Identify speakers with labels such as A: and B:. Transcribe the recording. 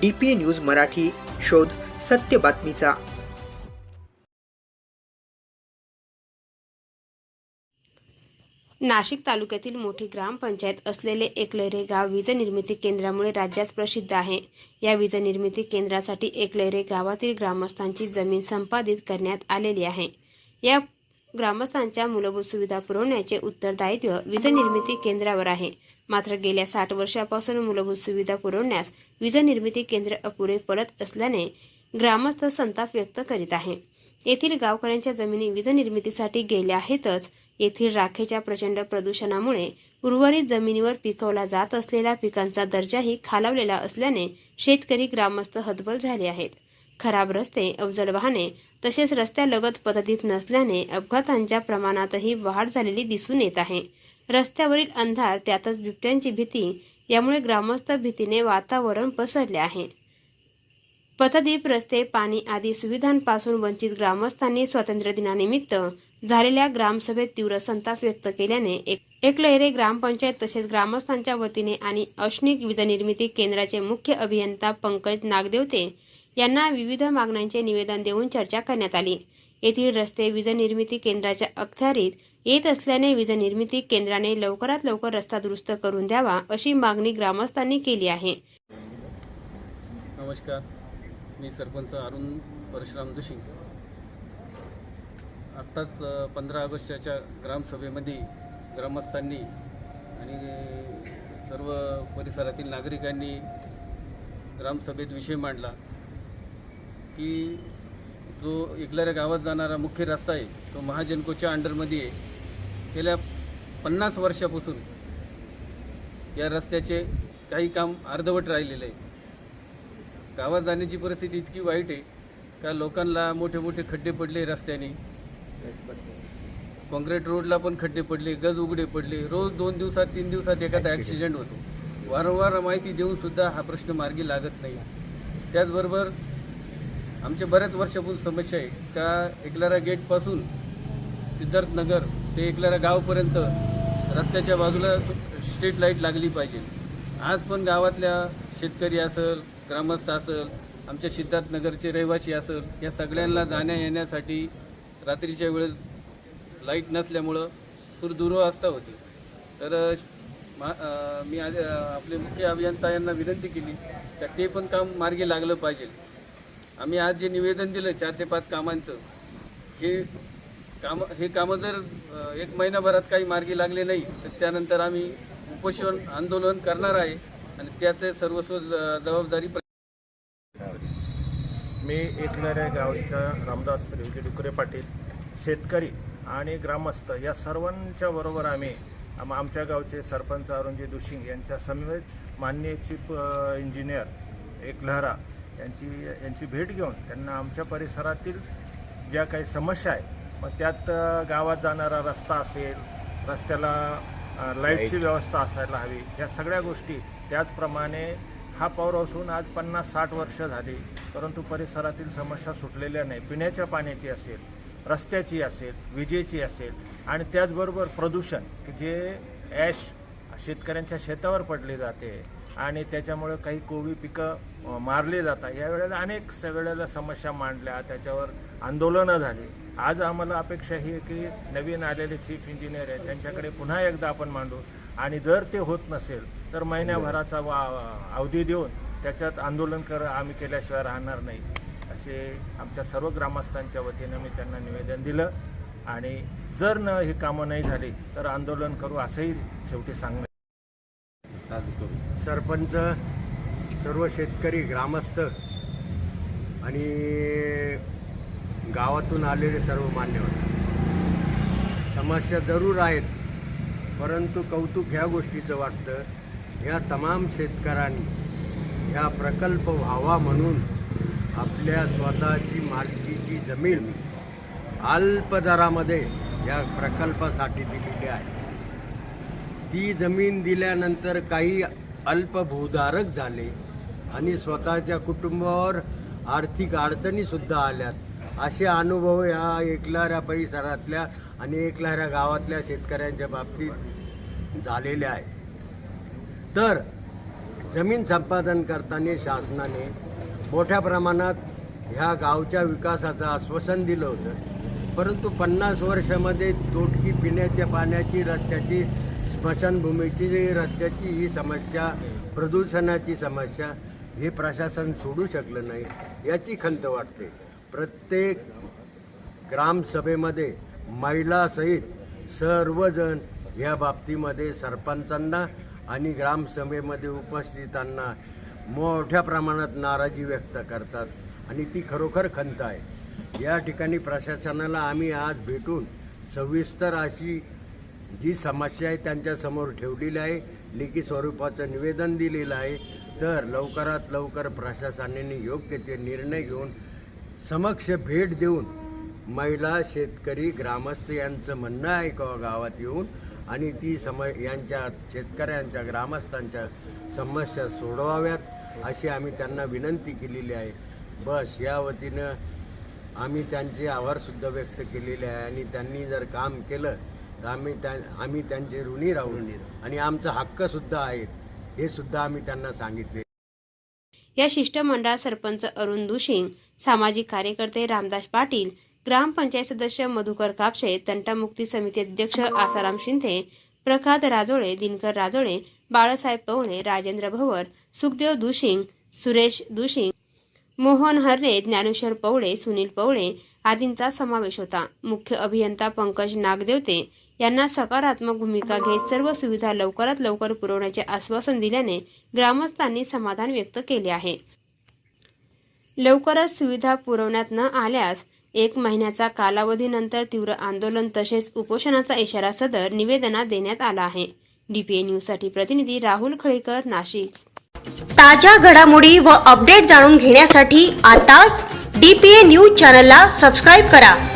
A: DPA news Marathi शोध सत्य बातमीचा.
B: नाशिक तालुक्यातील मोठी ग्रामपंचायत असलेले एकलैरे गाव वीज निर्मिती केंद्रामुळे राज्यात प्रसिद्ध आहे. या वीज निर्मिती केंद्रासाठी एकलैरे गावातील ग्रामस्थांची जमीन संपादित करण्यात आलेली आहे. या ग्रामस्थांच्या मूलभूत सुविधा पुरवण्याचे उत्तरदायित्व वीज निर्मिती केंद्रावर आहे. मात्र गेल्या साठ वर्षापासून मूलभूत सुविधा पुरवण्यास वीज निर्मिती केंद्र अपुरे पडत असल्याने ग्रामस्थ संताप व्यक्त करीत आहे. येथील गावकऱ्यांच्या जमिनी वीज निर्मितीसाठी गेल्या आहेतच. येथील राखेच्या प्रचंड प्रदूषणामुळे उर्वरित जमिनीवर पिकवला जात असलेल्या पिकांचा दर्जाही खालावलेला असल्याने शेतकरी ग्रामस्थ हतबल झाले आहेत. खराब रस्ते अवजड वाहने तसेच रस्त्यालगत पद्धतीत नसल्याने अपघातांच्या प्रमाणातही वाढ झालेली दिसून येत आहे. रस्त्यावरील अंधार त्यातच बिबट्यांची भीती यामुळे ग्रामस्थ भीतीने वातावरण पसरले आहे. पथदीप रस्ते पाणी आदी सुविधांपासून वंचित ग्रामस्थांनी स्वातंत्र्य दिनानिमित्त झालेल्या ग्रामसभेत तीव्र संताप व्यक्त केल्याने एक एकलहरे ग्रामपंचायत तसेच ग्रामस्थांच्या वतीने आणि औष्णिक वीज निर्मिती केंद्राचे मुख्य अभियंता पंकज नागदेवते यांना विविध मागण्यांचे निवेदन देऊन चर्चा करण्यात आली. येथील रस्ते वीज निर्मिती केंद्राच्या अखत्यारीत येत असल्याने वीज निर्मिती केंद्राने लवकरात लवकर रस्ता दुरुस्त करून द्यावा अशी मागणी ग्रामस्थांनी केली आहे.
C: नमस्कार. मी सरपंच अरुण परशुराम जोशी. आत्ताच पंधरा ऑगस्टच्या ग्रामसभेमध्ये ग्रामस्थांनी आणि सर्व परिसरातील नागरिकांनी ग्रामसभेत विषय मांडला की जो इकलाऱ्या गावात जाणारा मुख्य रस्ता आहे तो महाजनकोच्या अंडरमध्ये आहे. गेल्या पन्नास वर्षापासून या रस्त्याचे काही काम अर्धवट राहिलेलं आहे. गावात जाण्याची परिस्थिती इतकी वाईट आहे का लोकांना मोठे मोठे खड्डे पडले रस्त्याने. कॉन्क्रीट रोडला पण खड्डे पडले गज उघडे पडले. रोज दोन दिवसात तीन दिवसात एखादा ॲक्सिडेंट होतो. वारंवार माहिती देऊन सुद्धा हा प्रश्न मार्गी लागत नाही. त्याचबरोबर आमच्या बऱ्याच वर्षापूर्वी समस्या आहे का एकलारा गेटपासून सिद्धार्थनगर ते एकलारा गावपर्यंत रस्त्याच्या बाजूला स्ट्रीट लाइट लागली पाहिजे. आज पण गावातल्या शेतकरी असेल ग्रामस्थ असेल आमच्या सिद्धार्थनगरचे रहिवासी असेल या सगळ्यांना जाण्या येण्यासाठी रात्रीच्या वेळेस लाइट नसल्यामुळं दूर दुरवस्था होती. तर मा मी आज आपले मुख्य अभियंता यांना विनंती केली तर ते पण काम मार्गी लागलं पाहिजे. आम्ही आज जे निवेदन दिलं चार ते पाच कामांचं हे काम हे कामं जर एक महिनाभरात काही मार्गी लागले नाही तर त्यानंतर आम्ही उपोषण आंदोलन करणार आहे आणि त्याचे सर्वस्व ज- जबाबदारी
D: मी एकलऱ्या गावच्या रामदास रेवजी डुकरे पाटील शेतकरी आणि ग्रामस्थ या सर्वांच्या बरोबर आम्ही आम आमच्या गावचे सरपंच अरुणजी दुशिंग यांच्या समवेत मान्य चीफ इंजिनियर एकलहरा यांची यांची भेट घेऊन त्यांना आमच्या परिसरातील ज्या काही समस्या आहेत मग त्यात गावात जाणारा रस्ता असेल रस्त्याला लाईटची व्यवस्था असायला हवी या सगळ्या गोष्टी. त्याचप्रमाणे हा पौर असून आज पन्नास साठ वर्ष झाली परंतु परिसरातील समस्या सुटलेल्या नाही. पिण्याच्या पाण्याची असेल रस्त्याची असेल विजेची असेल आणि त्याचबरोबर प्रदूषण की जे ॲश शेतकऱ्यांच्या शेतावर पडले जाते आणि त्याच्यामुळे काही कोवी पिकं मारली जातात या वेळेला अनेक स- वेळेला समस्या मांडल्या. त्याच्यावर आंदोलनं झाली. आज आम्हाला अपेक्षा ही आहे की नवीन आलेले चीफ इंजिनियर आहेत. त्यांच्याकडे पुन्हा एकदा आपण मांडू. आणि जर ते होत नसेल तर महिन्याभराचा वा अवधी देऊन त्याच्यात आंदोलन कर आम्ही केल्याशिवाय राहणार नाही. असे आमच्या सर्व ग्रामस्थांच्या वतीनं मी त्यांना निवेदन दिलं. आणि जर न ही कामं नाही झाली तर आंदोलन करू असंही शेवटी सांगणं
E: सरपंच सर्व शेतकरी ग्रामस्थ आणि गावातून आलेले सर्व मान्यवर. समस्या जरूर आहेत परंतु कौतुक ह्या गोष्टीचं वाटतं ह्या तमाम शेतकऱ्यांनी ह्या प्रकल्प व्हावा म्हणून आपल्या स्वतःची मालकीची जमीन अल्प दरामध्ये या प्रकल्पासाठी दिलेली आहे. ती जमीन दिल्यानंतर काही अल्पभूधारक झाले आणि स्वतःच्या कुटुंबावर आर्थिक अडचणीसुद्धा आल्यात. असे अनुभव ह्या एकलाऱ्या परिसरातल्या आणि एकलाऱ्या गावातल्या शेतकऱ्यांच्या बाबतीत झालेले आहेत. तर जमीन संपादन करताना शासनाने मोठ्या प्रमाणात ह्या गावच्या विकासाचं आश्वासन दिलं होतं. परंतु पन्नास वर्षामध्ये तोटकी पिण्याच्या पाण्याची रस्त्याची स्मशानभूमीची रस्त्याची ही समस्या प्रदूषणाची समस्या हे प्रशासन सोडू शकलं नाही याची खंत वाटते. प्रत्येक ग्रामसभेमध्ये महिलासहित सर्वजण या बाबतीमध्ये सरपंचांना आणि ग्रामसभेमध्ये उपस्थितांना मोठ्या प्रमाणात नाराजी व्यक्त करतात आणि ती खरोखर खंत आहे. या ठिकाणी प्रशासनाला आम्ही आज भेटून सविस्तर अशी जी समस्या आहे त्यांच्यासमोर ठेवलेली आहे लेखी स्वरूपाचं निवेदन दिलेलं आहे. तर लवकरात लवकर प्रशासनाने योग्य ते निर्णय घेऊन समक्ष भेट देऊन महिला शेतकरी ग्रामस्थ यांचं म्हणणं ऐकावं गावात येऊन? आणि ती सम यांच्या शेतकऱ्यांच्या ग्रामस्थांच्या समस्या सोडवाव्यात अशी आम्ही त्यांना विनंती केलेली आहे. बस या वतीनं आम्ही त्यांचे आभारसुद्धा व्यक्त केलेले आहे. आणि त्यांनी जर काम केलं तर आम्ही त्या आम्ही त्यांचे ऋणी राहू. आणि आमचा हक्कसुद्धा आहेत हे सुद्धा आम्ही त्यांना सांगितले.
B: या शिष्टमंडळात सरपंच अरुण दुशिंग सामाजिक कार्यकर्ते रामदास पाटील ग्रामपंचायत सदस्य मधुकर कापशे तंटामुक्ती समिती अध्यक्ष आसाराम शिंदे प्रखात राजोळे दिनकर राजोळे बाळासाहेब पवळे राजेंद्र भवर सुखदेव दुशिंग सुरेश दुशिंग मोहन हर्रे ज्ञानेश्वर पवळे सुनील पवळे आदींचा समावेश होता. मुख्य अभियंता पंकज नागदेवते यांना सकारात्मक भूमिका घेत सर्व सुविधा लवकरात लवकर पुरवण्याचे आश्वासन दिल्याने ग्रामस्थांनी समाधान व्यक्त केले आहे. लवकरच सुविधा पुरवण्यात न आल्यास एक महिन्याचा कालावधीनंतर तीव्र आंदोलन तसेच उपोषणाचा इशारा सदर निवेदनात देण्यात आला आहे. डीपीए न्यूजसाठी प्रतिनिधी राहुल खळीकर नाशिक.
F: ताज्या घडामोडी व अपडेट जाणून घेण्यासाठी आताच डीपीए न्यूज चॅनलला सबस्क्राईब करा.